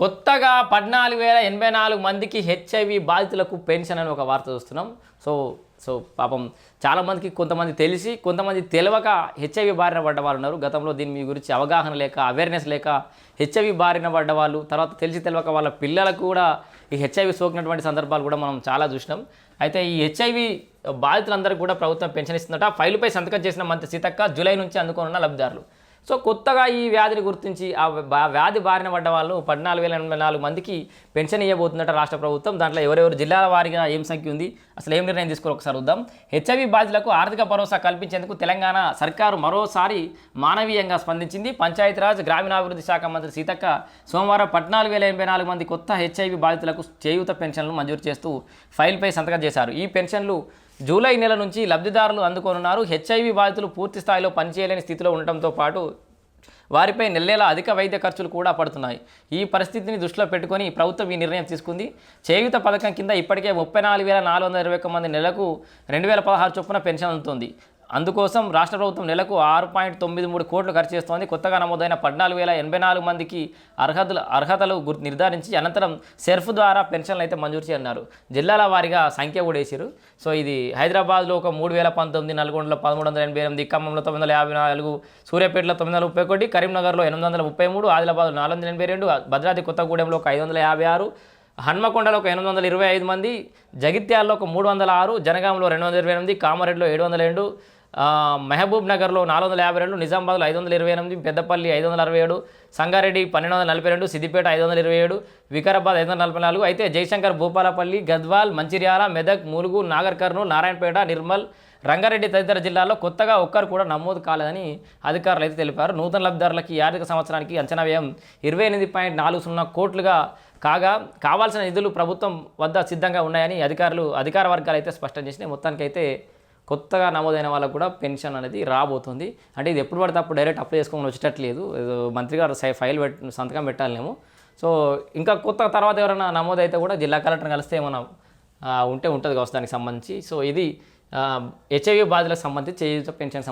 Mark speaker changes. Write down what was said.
Speaker 1: కొత్తగా పద్నాలుగు వేల ఎనభై నాలుగు మందికి హెచ్ఐవి బాధితులకు పెన్షన్ అని ఒక వార్త చూస్తున్నాం. సో సో పాపం చాలామందికి కొంతమంది తెలిసి కొంతమంది తెలియక హెచ్ఐవి బారిన పడ్డ వాళ్ళు ఉన్నారు. గతంలో దీని మీ గురించి అవగాహన లేక అవేర్నెస్ లేక హెచ్ఐవి బారిన పడ్డ వాళ్ళు తర్వాత తెలిసి తెలియక వాళ్ళ పిల్లలకు కూడా ఈ హెచ్ఐవి సోకినటువంటి సందర్భాలు కూడా మనం చాలా చూసినాం. అయితే ఈ హెచ్ఐవి బాధితులందరికీ కూడా ప్రభుత్వం పెన్షన్ ఇస్తుందట. ఫైలుపై సంతకం చేసిన మంత్రి సీతక్క జూలై నుంచి అందుకోనున్న లబ్ధిదారులు. సో కొత్తగా ఈ వ్యాధిని గుర్తించి ఆ వ్యాధి బారిన పడ్డ వాళ్ళు పద్నాలుగు వేల ఎనభై నాలుగు మందికి పెన్షన్ ఇవ్వబోతుందట రాష్ట్ర ప్రభుత్వం దాంట్లో ఎవరెవరు జిల్లాల వారీగా ఏం సంఖ్య ఉంది అసలు ఏం నిర్ణయం తీసుకోవాలి ఒకసారి వద్దాం హెచ్ఐవి బాధితులకు ఆర్థిక భరోసా కల్పించేందుకు తెలంగాణ సర్కారు మరోసారి మానవీయంగా స్పందించింది. పంచాయతీరాజ్ గ్రామీణాభివృద్ధి శాఖ మంత్రి సీతక్క సోమవారం పద్నాలుగు వేల ఎనభై నాలుగు మంది కొత్త హెచ్ఐవి బాధితులకు చేయూత పెన్షన్లు మంజూరు చేస్తూ ఫైల్పై సంతకం చేశారు. ఈ పెన్షన్లు జూలై నెల నుంచి లబ్ధిదారులు అందుకోనున్నారు. హెచ్ఐవి బాధితులు పూర్తి స్థాయిలో పనిచేయలేని స్థితిలో ఉండటంతో పాటు వారిపై నెల్లేలా అధిక వైద్య ఖర్చులు కూడా పడుతున్నాయి. ఈ పరిస్థితిని దృష్టిలో పెట్టుకొని ప్రభుత్వం ఈ నిర్ణయం తీసుకుంది. చేయుత పథకం కింద ఇప్పటికే ముప్పై నాలుగు వేల నాలుగు వందల ఇరవై ఒక్క మంది నెలకు రెండు వేల పదహారు చొప్పున పెన్షన్ అందుతుంది. అందుకోసం రాష్ట్ర ప్రభుత్వం నెలకు ఆరు పాయింట్ తొమ్మిది మూడు కోట్లు ఖర్చు చేస్తోంది. కొత్తగా నమోదైన పద్నాలుగు వేల ఎనభై నాలుగు మందికి అర్హతలు అర్హతలు గుర్తు నిర్ధారించి అనంతరం సెర్ఫ్ ద్వారా పెన్షన్లు అయితే మంజూరు చేయన్నారు జిల్లాల వారీగా సంఖ్య కూడా వేసారు సో ఇది హైదరాబాద్లో ఒక మూడు వేల పంతొమ్మిది నల్గొండలో పదమూడు వందల ఎనభై ఎనిమిది ఖమ్మంలో తొమ్మిది వందల యాభై నాలుగు సూర్యాపేటలో తొమ్మిది వందల ముప్పై ఒకటి కరీంనగర్లో ఎనిమిది వందల ముప్పై మూడు ఆదిలాబాద్ నాలుగు వందల ఎనభై రెండు భద్రాద్రి కొత్తగూడెంలో ఒక ఐదు వందల యాభై ఆరు హన్మకొండలో ఒక ఎనిమిది వందల ఇరవై ఐదు మంది జగిత్యాలలో ఒక మూడు వందల ఆరు జనగాంలో రెండు వందల ఇరవై ఎనిమిది కామారెడ్డిలో ఏడు వందల రెండు మహబూబ్ నగర్లో నాలుగు వందల యాభై రెండు నిజామాబాద్లో ఐదు వందల ఇరవై ఎనిమిది పెద్దపల్లి ఐదు వందల అరవై ఏడు సంగారెడ్డి పన్నెండు వందల నలభై రెండు సిద్దిపేట ఐదు వందల ఇరవై ఏడు వికారాబాద్ ఐదు వందల నలభై నాలుగు అయితే జయశంకర్ భూపాలపల్లి గద్వాల్ మంచిర్యాల మెదక్ ములుగు నాగర్ కర్నూలు నారాయణపేట నిర్మల్ రంగారెడ్డి తదితర జిల్లాల్లో కొత్తగా ఒక్కరు కూడా నమోదు కాలేదని అధికారులు అయితే తెలిపారు. నూతన లబ్ధిదారులకి ఈ ఆర్థిక సంవత్సరానికి అంచనా వ్యయం ఇరవై ఎనిమిది పాయింట్ నాలుగు సున్నా కోట్లుగా కాగా కావాల్సిన నిధులు ప్రభుత్వం వద్ద సిద్ధంగా ఉన్నాయని అధికారులు అధికార వర్గాలు అయితే స్పష్టం చేసినాయి. మొత్తానికైతే కొత్తగా నమోదైన వాళ్ళకు కూడా పెన్షన్ అనేది రాబోతుంది. అంటే ఇది ఎప్పుడు పడితే అప్పుడు డైరెక్ట్ అప్లై చేసుకొని వచ్చేటట్లేదు. మంత్రి గారు సై- ఫైల్ పెట్ సంతకం పెట్టాలేమో. సో ఇంకా కొత్త తర్వాత ఎవరైనా నమోదైతే కూడా జిల్లా కలెక్టర్ని కలిస్తే ఏమైనా ఉంటే ఉంటుంది కావచ్చు దానికి సంబంధించి. సో ఇది హెచ్ఐవి బాధలకు సంబంధించి చేయూత పెన్షన్